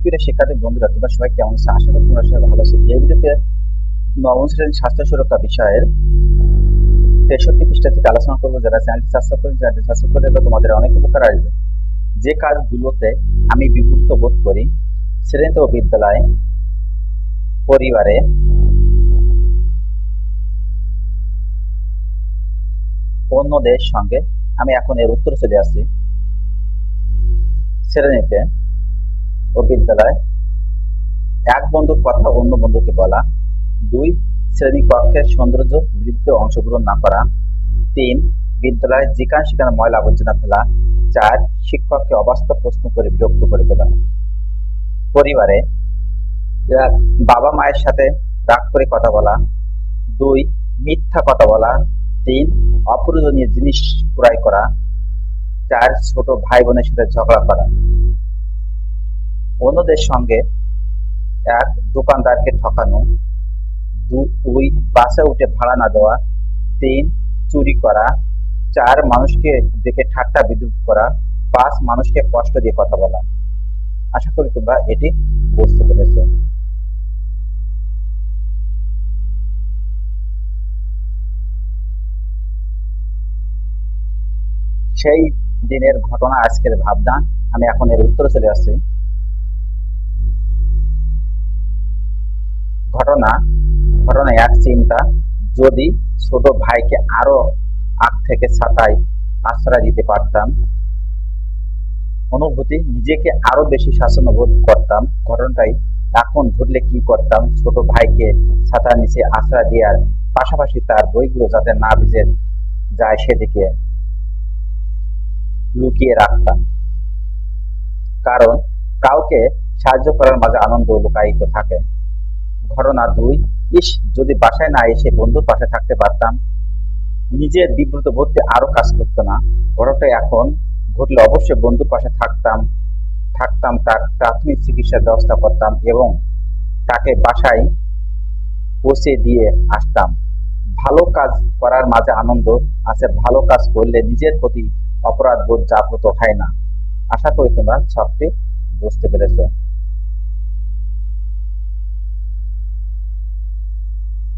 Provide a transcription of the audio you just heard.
প্রিয় শিক্ষার্থী, বন্ধুরা, তোমরা সবাই কেমন আছো? আশা করি তোমরা সবাই ভালো আছো। এই ভিডিওতে নবম শ্রেণির স্বাস্থ্য সুরক্ষা বিষয়ের তেষট্টি পৃষ্ঠা থেকে আলোচনা করব। যারা চ্যানেলটি সাবস্ক্রাইব করে চ্যানেলটি সাবস্ক্রাইব করে তোমাদের অনেক উপকার আসবে। যে কাজগুলোতে আমি বিভূত বোধ করি, শ্রেণীতে ও বিদ্যালয়ে, পরিবারে, অন্যদের সঙ্গে আমি এখন এর উত্তর চলে আসছি। শ্রেণীতে ও বিদ্যালয়। এক বন্ধুর কথা অন্য বন্ধুকে বলা। দুই শ্রেণি কক্ষের সৌন্দর্য বৃদ্ধিতে অংশগ্রহণ না করা। তিন বিদ্যালয়ে যেখানে সেখানে ময়লা আবর্জনা ফেলা। চার, শিক্ষককে অবাস্তব প্রশ্ন করে বিরক্ত করে তোলা। পরিবারে বাবা মায়ের সাথে রাগ করে কথা বলা। দুই, মিথ্যা কথা বলা। তিন, অপ্রয়োজনীয় জিনিস ক্রয় করা। চার, ছোট ভাই বোনের সাথে ঝগড়া করা। অন্যদের সঙ্গে এক দোকানদারকে ঠকানো দুই বাসে উঠে ভাড়া না দেওয়া, তিন, চুরি করা, চার, মানুষকে দেখে ঠাট্টা বিদ্রুপ করা, পাঁচ, মানুষকে কষ্ট দিয়ে কথা বলা। আশা করি তোমরা এটি বুঝতে পেরেছ। সেই দিনের ঘটনা, আজকের ভাবনা, আমি এখন এর উত্তরে চলে আসছি। ঘটনা ঘটনা এক চিন্তা, যদি ছোট ভাইকে আরও আগ থেকে ছাতায় আশ্রয় দিতে পারতাম, অনুভূতি নিজেকে আরও বেশি শাসনবোধ করতাম। ঘটনাটাই এখন ঘটলে কি করতাম? ছোট ভাইকে ছাতার নিচে আশ্রয় দেওয়ার পাশাপাশি তার বইগুলো যাতে না ভিজে যায় সেদিকে লুকিয়ে রাখতাম। কারণ কাউকে সাহায্য করার মাঝে আনন্দ লুকায়িত থাকে। ঘটনা দুই, ইস, যদি বাসায় না এসে বন্ধুর পাশে থাকতে পারতাম, নিজের বিব্রত বোধে আরও কাজ করতো না। ঘটনাটা এখন ঘটলে অবশ্যই বন্ধুর পাশে থাকতাম থাকতাম, তার প্রাথমিক চিকিৎসার ব্যবস্থা করতাম এবং তাকে বাসায় পৌঁছে দিয়ে আসতাম। ভালো কাজ করার মাঝে আনন্দ আছে, ভালো কাজ করলে নিজের প্রতি অপরাধ বোধ জাগ্রত হয় না। আশা করি তোমরা সবটি বুঝতে পেরেছ।